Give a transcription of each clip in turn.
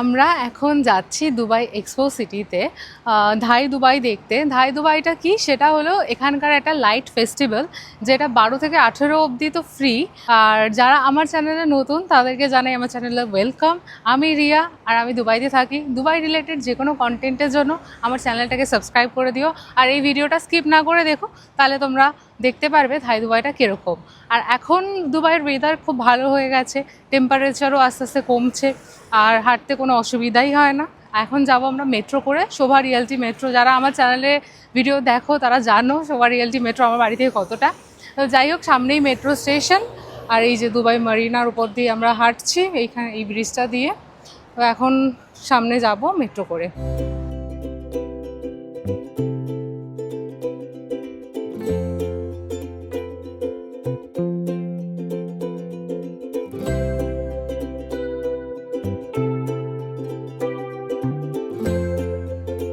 আমরা এখন যাচ্ছি দুবাই এক্সপো সিটিতে ধাই দুবাই দেখতে। ধাই দুবাইটা কি? সেটা হলো এখানকার একটা লাইট ফেস্টিভ্যাল, যেটা বারো থেকে আঠেরো অবধি তো ফ্রি। আর যারা আমার চ্যানেলে নতুন, তাদেরকে জানাই আমার চ্যানেলে ওয়েলকাম। আমি রিয়া, আর আমি দুবাইতে থাকি। দুবাই রিলেটেড যে কোনো কন্টেন্টের জন্য আমার চ্যানেলটাকে সাবস্ক্রাইব করে দিও। আর এই ভিডিওটা স্কিপ না করে দেখো, তাহলে তোমরা দেখতে পারবে থাই দুবাইটা কীরকম। আর এখন দুবাইয়ের ওয়েদার খুব ভালো হয়ে গেছে টেম্পারেচারও আস্তে আস্তে কমছে, আর হাঁটতে কোনো অসুবিধাই হয় না। এখন যাব আমরা মেট্রো করে, শোভা রিয়েলটি মেট্রো যারা আমার চ্যানেলে ভিডিও দেখো, তারা জানো শোভা রিয়েলটি মেট্রো আমার বাড়ি থেকে কতটা। তো যাই হোক, সামনেই মেট্রো স্টেশন আর এই যে দুবাই মারিনার উপর দিয়ে আমরা হাঁটছি, এইখানে এই ব্রিজটা দিয়ে। তো এখন সামনে যাব মেট্রো করে।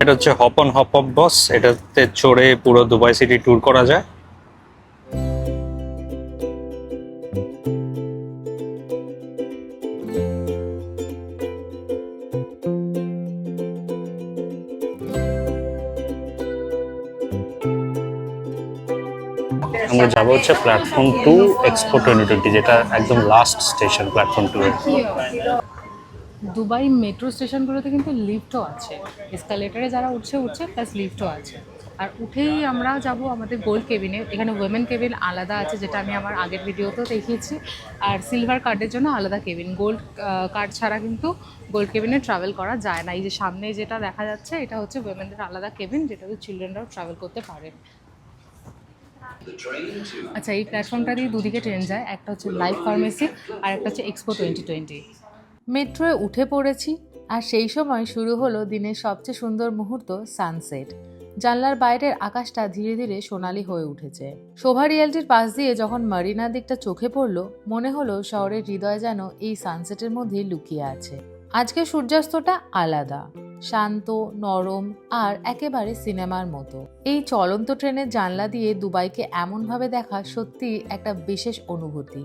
এটা হচ্ছে hop on hop off boss. এটাতে চড়ে পুরো দুবাই সিটি ট্যুর করা যায়। আমরা যাব হচ্ছে platform two Expo twenty twenty যেটা একদম লাস্ট স্টেশন প্ল্যাটফর্ম টু এর দুবাই মেট্রো স্টেশনগুলোতে কিন্তু লিফটও আছে। এসকালেটারে যারা উঠছে উঠছে প্লাস লিফটও আছে। আর উঠেই আমরা যাব আমাদের গোল্ড কেবিনে এখানে ওয়েমেন কেবিন আলাদা আছে যেটা আমি আমার আগের ভিডিওতেও দেখিয়েছি। আর সিলভার কার্ডের জন্য আলাদা কেবিন গোল্ড কার্ড ছাড়া কিন্তু গোল্ড কেবিনে ট্রাভেল করা যায় না। এই যে সামনে যেটা দেখা যাচ্ছে এটা হচ্ছে ওয়েমেনদের আলাদা কেবিন যেটাতে চিলড্রেনরাও ট্রাভেল করতে পারে। আচ্ছা এই প্ল্যাটফর্মটা দিয়ে দুদিকে ট্রেন যায়। একটা হচ্ছে লাইভ ফার্মেসি আর একটা হচ্ছে এক্সপো টোয়েন্টি টোয়েন্টি মেট্রোয় উঠে পড়েছি আর সেই সময় শুরু হলো দিনের সবচেয়ে সুন্দর মুহূর্ত সানসেট। জানলার বাইরের আকাশটা ধীরে ধীরে সোনালি হয়ে উঠেছে। শোভা রিয়ালটির পাশ দিয়ে যখন মারিনার দিকটা চোখে পড়ল, মনে হলো শহরের হৃদয় যেন এই সানসেটের মধ্যে লুকিয়ে আছে। আজকে সূর্যাস্তটা আলাদা, শান্ত, নরম আর একেবারে সিনেমার মতো। এই চলন্ত ট্রেনের জানলা দিয়ে দুবাইকে এমনভাবে দেখা সত্যি একটা বিশেষ অনুভূতি।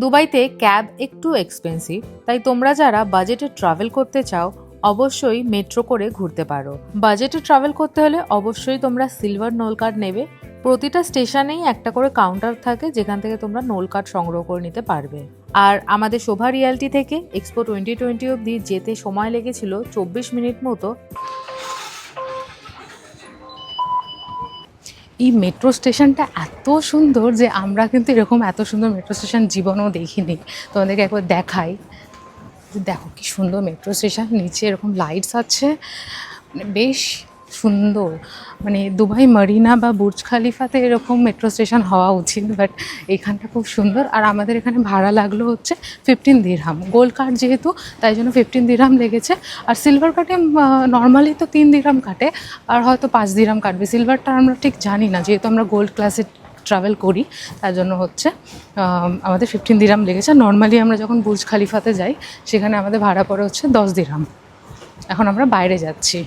দুবাইতে ক্যাব একটু এক্সপেন্সিভ তাই তোমরা যারা বাজেটে ট্রাভেল করতে চাও, অবশ্যই মেট্রো করে ঘুরতে পারো। বাজেটে ট্রাভেল করতে হলে অবশ্যই তোমরা সিলভার নোল কার্ড নেবে। প্রতিটা স্টেশনেই একটা করে কাউন্টার থাকে, যেখান থেকে তোমরা নোল কার্ড সংগ্রহ করে নিতে পারবে। আর আমাদের শোভা রিয়ালটি থেকে এক্সপো টোয়েন্টি টোয়েন্টি অবধি যেতে সময় লেগেছিল চব্বিশ মিনিট মতো। এই মেট্রো স্টেশনটা এত সুন্দর যে আমরা কিন্তু এরকম এত সুন্দর মেট্রো স্টেশন জীবনেও দেখিনি। তোমাদেরকে একবার দেখাই। দেখো কি সুন্দর মেট্রো স্টেশন নিচে এরকম লাইটস আছে। মানে বেশ সুন্দর। মানে দুবাই মারিনা বা বুর্জ খালিফাতে এরকম মেট্রো স্টেশন হওয়া উচিত বাট এখানটা খুব সুন্দর। আর আমাদের এখানে ভাড়া লাগল হচ্ছে ফিফটিন দিরহাম গোল্ড কার্ড যেহেতু, তাই জন্য ফিফটিন দিরহাম লেগেছে। আর সিলভার কার্ডে নর্মালি তো তিন দিরহাম কাটে, আর হয়তো পাঁচ দিরহাম কাটবে। সিলভারটা আমরা ঠিক জানি না, যেহেতু আমরা গোল্ড ক্লাসে ট্রাভেল করি, তার জন্য হচ্ছে আমাদের ফিফটিন দিরহাম লেগেছে। নর্মালি আমরা যখন বুর্জ খালিফাতে যাই, সেখানে আমাদের ভাড়া পড়ে হচ্ছে দশ দিরহাম এখন আমরা বাইরে যাচ্ছি।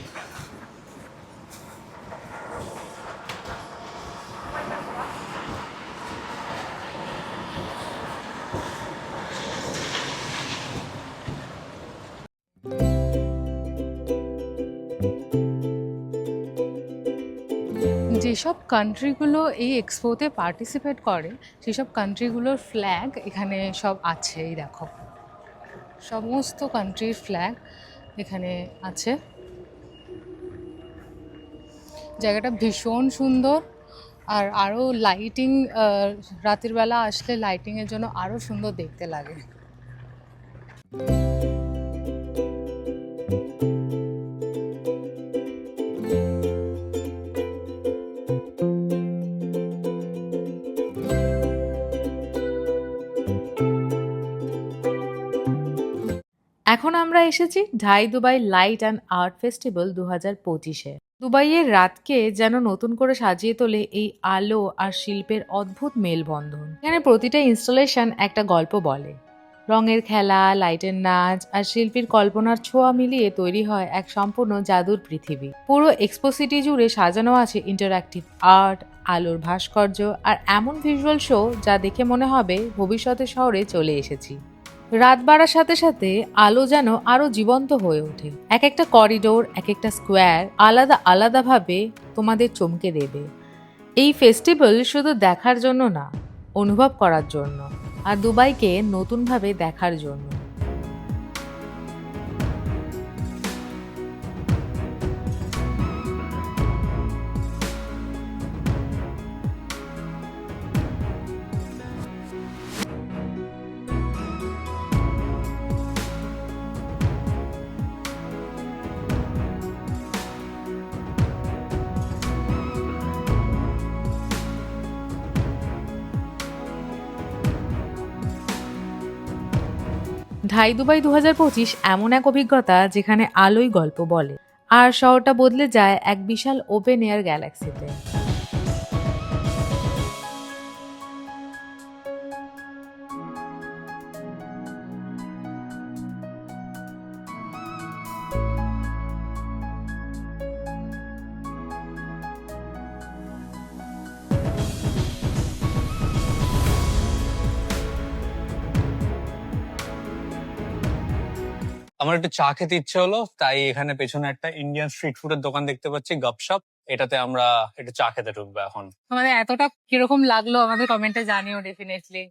যেসব কান্ট্রিগুলো এই এক্সপোতে পার্টিসিপেট করে, সেসব কান্ট্রিগুলোর ফ্ল্যাগ এখানে সব আছে, এই দেখো। সমস্ত কান্ট্রির ফ্ল্যাগ এখানে আছে। জায়গাটা ভীষণ সুন্দর, আর আরও লাইটিং রাতের বেলা আসলে লাইটিংয়ের জন্য আরও সুন্দর দেখতে লাগে। এখন আমরা এসেছি ঢাই Dubai light and art festival দু হাজার পঁচিশে। দুবাইয়ের রাতকে যেন নতুন করে সাজিয়ে তোলে এই আলো আর শিল্পের অদ্ভুত মেলবন্ধন। এখানে প্রতিটা ইনস্টলেশন একটা গল্প বলে। রঙের খেলা, লাইটের নাচ আর শিল্পীর কল্পনার ছোঁয়া মিলিয়ে তৈরি হয় এক সম্পূর্ণ জাদুর পৃথিবী। পুরো এক্সপোসিটি জুড়ে সাজানো আছে ইন্টারঅ্যাক্টিভ আর্ট, আলোর ভাস্কর্য আর এমন ভিজুয়াল শো যা দেখে মনে হবে ভবিষ্যতে শহরে চলে এসেছি। রাত বাড়ার সাথে সাথে আলো যেন আরও জীবন্ত হয়ে ওঠে। এক একটা করিডোর এক একটা স্কোয়ার আলাদা আলাদাভাবে তোমাদের চমকে দেবে। এই ফেস্টিভ্যাল শুধু দেখার জন্য না, অনুভব করার জন্য, আর দুবাইকে নতুনভাবে দেখার জন্য। ঢাই দুবাই দু হাজার পঁচিশ এমন এক অভিজ্ঞতা যেখানে আলোই গল্প বলে। আর শহরটা বদলে যায় এক বিশাল ওপেন এয়ার গ্যালাক্সিতে আমার একটু চা খেতে ইচ্ছে হলো তাই এখানে পেছনে একটা ইন্ডিয়ান স্ট্রিট ফুডের দোকান দেখতে পাচ্ছি গপশপ এটাতে আমরা একটু চা খেতে ঢুকবো এখন। আমাদের এতটা কীরকম লাগল আমাদের কমেন্টে জানিও ডেফিনেটলি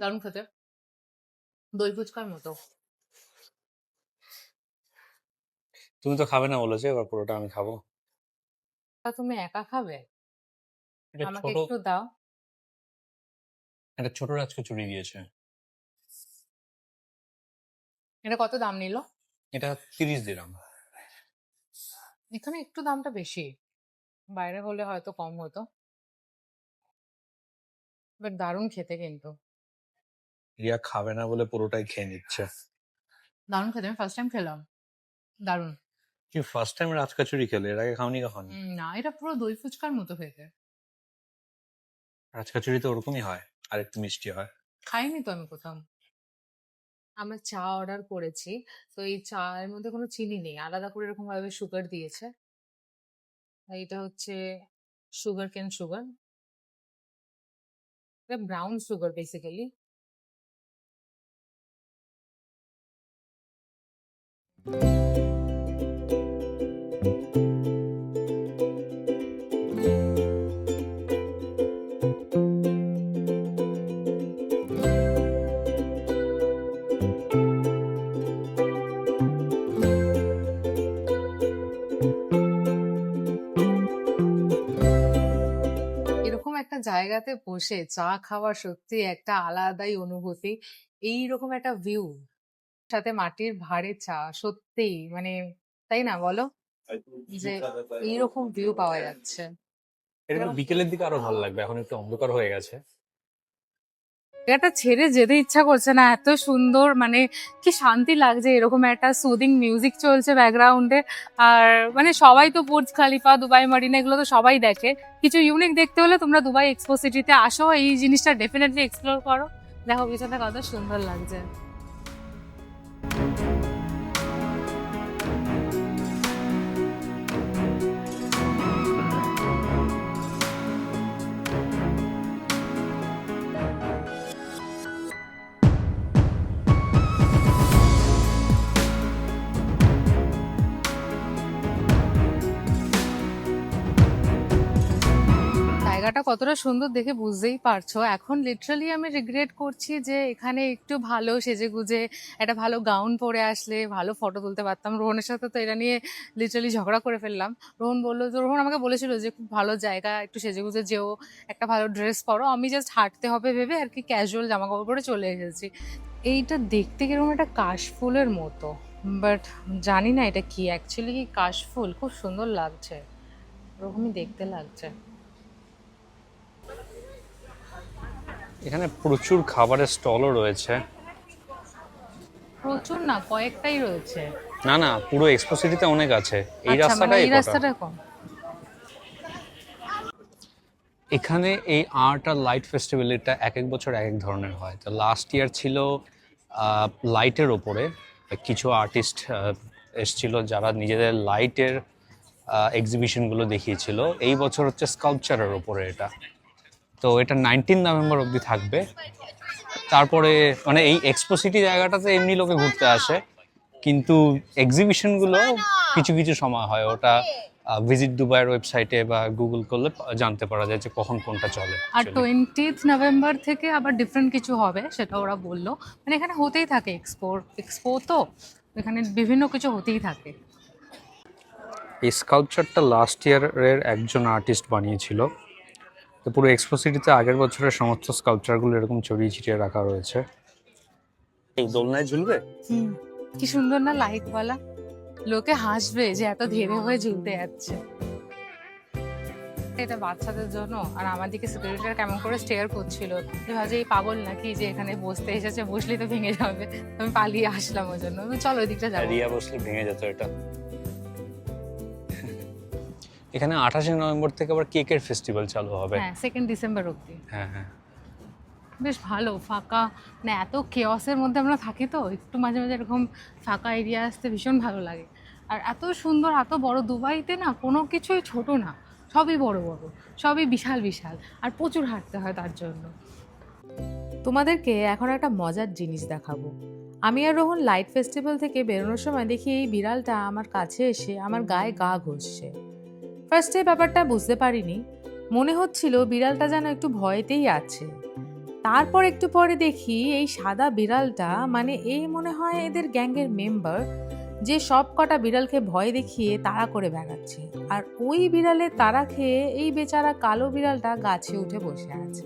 দারুণ খেতে। দই ফুচকার মতো। তুমি তো খাবে না বলেছ এবার পুরোটা আমি খাব। তা তুমি একা খাবে? এটা আমাকে ছোট একটু দাও। একটা ছোট রাজকে চুরি দিয়েছে। এটা কত দাম নিল? এটা তিরিশ দিলাম। এখানে একটু দামটা বেশি। বাইরে হলে হয়তো কম হতো। বাট দারুণ খেতে কিন্তু। রিয়া খাবে না বলে পুরোটাই খেয়ে নিচ্ছে। দারুণ খেতে আমি ফার্স্ট টাইম খেলাম। দারুণ। কি ফার্স্ট টাইম রাজকাচুরি খেলে এর আগে খাওনি কখন? উম, না এটা পুরো দই ফুচকার মতো খেতে রাজকাচুরি তো ওরকমই হয় আর একটু মিষ্টি হয়। খাইনি তো আমি কোথাও। আমরা চা অর্ডার করেছি তো এই চায়ের মধ্যে কোনো চিনি নেই আলাদা করে এরকম ভাবে সুগার দিয়েছে। আর এটা হচ্ছে সুগার কেন সুগার এটা ব্রাউন সুগার বেসিক্যালি জায়গাতে বসে চা খাওয়া সত্যি একটা আলাদাই অনুভূতি এই রকম একটা ভিউ সাথে মাটির ভারে চা সত্যি মানে তাই না বলো? যে এইরকম ভিউ পাওয়া যাচ্ছে। এটা বিকেলের দিকে আরও ভালো লাগবে এখন একটু অন্ধকার হয়ে গেছে। জায়গাটা ছেড়ে যেতে ইচ্ছা করছে না। এত সুন্দর মানে কি শান্তি লাগছে, এরকম একটা সুদিং মিউজিক চলছে ব্যাকগ্রাউন্ডে আর মানে সবাই তো বুর্জ খালিফা দুবাই মারিনা এগুলো তো সবাই দেখে। কিছু ইউনিক দেখতে হলে তোমরা দুবাই এক্সপো সিটিতে আসো, এই জিনিসটা ডেফিনেটলি এক্সপ্লোর করো। দেখো, পিছনে কত সুন্দর লাগছে। জায়গাটা কতটা সুন্দর দেখে বুঝতেই পারছ। এখন লিটারালি আমি রিগ্রেট করছি যে এখানে একটু ভালো সেজে গুজে একটা ভালো গাউন পরে আসলে, ভালো ফটো তুলতে পারতাম। রোহনের সাথে তো এটা নিয়ে লিটারালি ঝগড়া করে ফেললাম। রোহন বলল যে রোহন আমাকে বলেছিল যে, খুব ভালো জায়গা, একটু সেজে গুজে যেও, একটা ভালো ড্রেস পরো। আমি জাস্ট হাঁটতে হবে ভেবে আর কি ক্যাজুয়াল জামা কাপড় পরে চলে এসেছি। এইটা দেখতে কীরকম একটা কাশফুলের মতো। বাট জানি না এটা কি। অ্যাকচুয়ালি কি কাশফুল? খুব সুন্দর লাগছে। ওরকমই দেখতে লাগছে। এখানে প্রচুর খাবারের স্টলও রয়েছে। প্রচুর না কয়েকটাই রয়েছে। না না পুরো এক্সপো সিটিতে অনেক আছে। এই আচ্ছা, মানে রাস্তাটাই এই রাস্তাটা কম। এখানে এই আর্ট আর লাইট ফেস্টিভ্যালটা এক এক বছর এক এক ধরনের হয়। তো লাস্ট ইয়ার ছিল লাইটের ওপরে। কিছু আর্টিস্ট এসছিল যারা নিজেদের লাইটের এক্সিবিশনগুলো দেখিয়েছিল। এই বছর হচ্ছে স্কাল্পচারের ওপরে এটা। তো এটা নাইনটিন নভেম্বর অবধি থাকবে। তারপরে মানে এই এক্সপো সিটি জায়গাটাতে এমনি লোকে ঘুরতে আসে। কিন্তু এক্সিবিশনগুলো কিছু কিছু সময় হয়। ওটা ভিজিট দুবাইয়ের ওয়েবসাইটে বা গুগল করলে জানতে পারা যায় যে কখন কোনটা চলে আর টোয়েন্টিথ নভেম্বর থেকে আবার ডিফারেন্ট কিছু হবে সেটা ওরা বলল। মানে এখানে হতেই থাকে এক্সপো এক্সপো তো। এখানে বিভিন্ন কিছু হতেই থাকে। এই স্কাল্পচারটা লাস্ট ইয়ারের একজন আর্টিস্ট বানিয়েছিল। তো পুরো এক্সপো সিটিতে আগের বছরের সমস্ত স্কাল্পচারগুলো এরকম ছড়িয়ে ছিটিয়ে রাখা রয়েছে। এই দোলনায় ঝুলবে? হুম কি সুন্দর না লাইটওয়ালা লোকে হাসবে যে এত ধীরে হয়ে ঝুলতে যাচ্ছে। এটা বাচ্চাদের জন্য আর আমার দিকে সিকিউরিটিরা কেমন করে স্টেয়ার করছিল। যে ভাবছে এই পাগল নাকি যে এখানে বসতে এসেছে বসলেই তো ভেঙে যাবে। আমি পালিয়ে আসলাম ওই জন্য। চলো ওই দিকটা যাব। রিয়া বসলে ভেঙে যেত এটা। এখানে আঠাশে নভেম্বর থেকে আবার কেকের ফেস্টিভ্যাল চালু হবে। হ্যাঁ সেকেন্ড ডিসেম্বর অব্দি হ্যাঁ হ্যাঁ। বেশ ভালো ফাঁকা। না এত কেওয়াসের মধ্যে আমরা থাকি তো একটু মাঝে মাঝে এরকম ফাঁকা এরিয়া আসতে ভীষণ ভালো লাগে। আর এত সুন্দর এত বড় দুবাইতে না কোনো কিছুই ছোট না। সবই বড় বড় সবই বিশাল বিশাল। আর প্রচুর হাঁটতে হয় তার জন্য। তোমাদেরকে এখন একটা মজার জিনিস দেখাবো। আমি আর রোহন লাইট ফেস্টিভ্যাল থেকে বেরোনোর সময় দেখি এই বিড়ালটা আমার কাছে এসে আমার গায়ে গা ঘষছে। ফার্স্টে ব্যাপারটা বুঝতে পারিনি। মনে হচ্ছিল বিড়ালটা যেন একটু ভয়েতেই আছে। তারপর একটু পরে দেখি এই সাদা বিড়ালটা মানে এই মনে হয় এদের গ্যাংয়ের মেম্বার, যে সব কটা বিড়ালকে ভয় দেখিয়ে তাড়া করে বেড়াচ্ছে। আর ওই বিড়ালের তাড়া খেয়ে এই বেচারা কালো বিড়ালটা গাছে উঠে বসে আছে।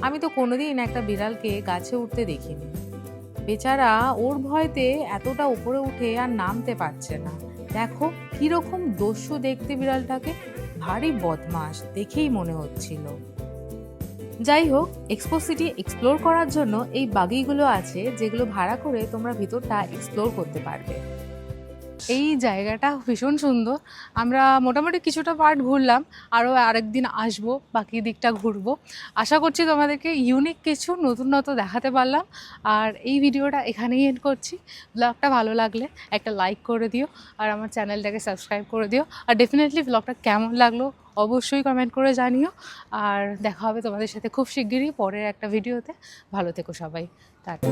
আমি তো কোনোদিন একটা বিড়ালকে গাছে উঠতে দেখিনি। বেচারা ওর ভয়তে এতটা উপরে উঠে আর নামতে পারছে না। দেখো কীরকম দস্যু দেখতে বিড়ালটাকে। ভারী বদমাস দেখেই মনে হচ্ছিল। যাই হোক এক্সপো সিটি এক্সপ্লোর করার জন্য এই বাগিগুলো আছে, যেগুলো ভাড়া করে তোমরা ভিতরটা এক্সপ্লোর করতে পারবে। এই জায়গাটা ভীষণ সুন্দর। আমরা মোটামুটি কিছুটা পার্ট ঘুরলাম আরও আরেকদিন আসব, বাকি দিকটা ঘুরবো। আশা করছি তোমাদেরকে ইউনিক কিছু নতুনত্ব দেখাতে পারলাম। আর এই ভিডিওটা এখানেই এন্ড করছি। ব্লগটা ভালো লাগলে একটা লাইক করে দিও, আর আমার চ্যানেলটাকে সাবস্ক্রাইব করে দিও। আর ডেফিনেটলি ব্লগটা কেমন লাগল অবশ্যই কমেন্ট করে জানিও। আর দেখা হবে তোমাদের সাথে খুব শিগগিরই পরের একটা ভিডিওতে ভালো থেকো সবাই। টাটা।